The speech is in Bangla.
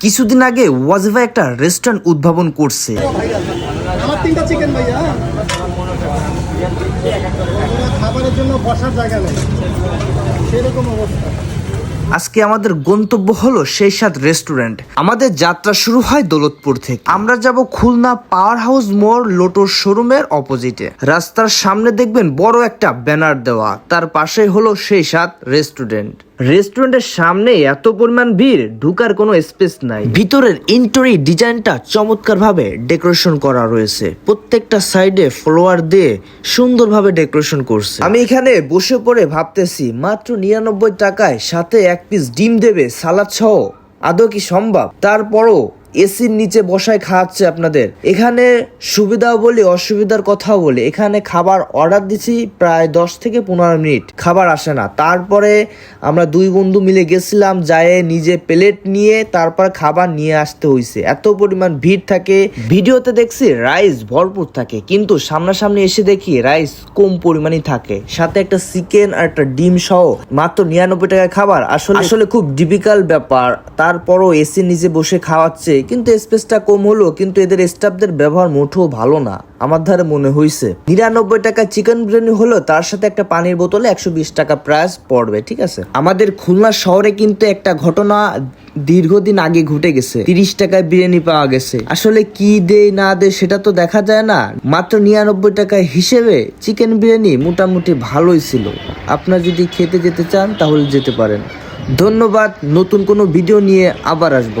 কিছুদিন আগে ওয়াজিফা একটা রেস্টুরেন্ট উদ্ভাবন করছে? খাবারের জন্য বসার জায়গা নেই। সেরকম অবস্থা। আজকে আমাদের গন্তব্য হলো সেই সাত রেস্টুরেন্ট। আমাদের যাত্রা শুরু হয় দৌলতপুর থেকে। আমরা যাব খুলনা পাওয়ার হাউস মোড় লোটোর শোরুমের অপোজিটে। রাস্তার সামনে দেখবেন বড় একটা ব্যানার দেওয়া। তার পাশেই হলো সেই সাত রেস্টুরেন্ট। রেস্টুরেন্টের সামনে এত পরিমাণ ভিড়, ঢুকার কোনো স্পেস নাই। ভিতরের ইন্টোরি ডিজাইনটা চমৎকার ভাবে ডেকোরেশন করা রয়েছে। প্রত্যেকটা সাইডে ফ্লোয়ার দিয়ে সুন্দরভাবে ডেকোরেশন করছে। আমি এখানে বসে পড়ে ভাবতেছি, মাত্র নিরানব্বই টাকায় সাথে এক পিস ডিম দেবে সালাদ সহ। আদৌ কি সম্ভব? তারপরও এসির নিচে বসায় খাওয়াচ্ছে আপনাদের। এখানে সুবিধাও বলি, অসুবিধার কথাও বলি। এখানে খাবার অর্ডার দিছি প্রায় দশ থেকে পনেরো মিনিট। খাবার আসে না। তারপরে আমরা দুই বন্ধু মিলে গেছিলাম, যায় নিজে প্লেট নিয়ে তারপর খাবার নিয়ে আসতে হয়েছে এত পরিমাণ ভিড় থাকে। ভিডিওতে দেখছি রাইস ভরপুর থাকে। কিন্তু সামনাসামনি এসে দেখি রাইস কম পরিমাণই থাকে। সাথে একটা চিকেন আর একটা ডিম সহ মাত্র নিরানব্বই টাকায় খাবার। আসলে আসলে খুব ডিফিকাল্ট ব্যাপার। তারপরও এসির নিচে বসে খাওয়াচ্ছে কিন্তু স্পেসটা কম হলো, কিন্তু এদের স্টাফদের ব্যবহার মোটেও ভালো না, আমার ধারে মনে হয়েছে নিরানব্বই টাকা চিকেন বিরিয়ানি হলো, তার সাথে একটা পানির বোতলে একশো বিশ টাকা প্রাইস পড়বে, ঠিক আছে? আমাদের খুলনা শহরে কিন্তু একটা ঘটনা দীর্ঘদিন আগে ঘটে গেছে। তিরিশ টাকায় বিরিয়ানি পাওয়া গেছে। আসলে কি দেয়, না দেয়, সেটা তো দেখা যায় না। মাত্র নিরানব্বই টাকায় হিসেবে চিকেন বিরিয়ানি মোটামুটি ভালোই ছিল। আপনার যদি খেতে যেতে চান, তাহলে যেতে পারেন। ধন্যবাদ, নতুন কোনো ভিডিও নিয়ে আবার আসব।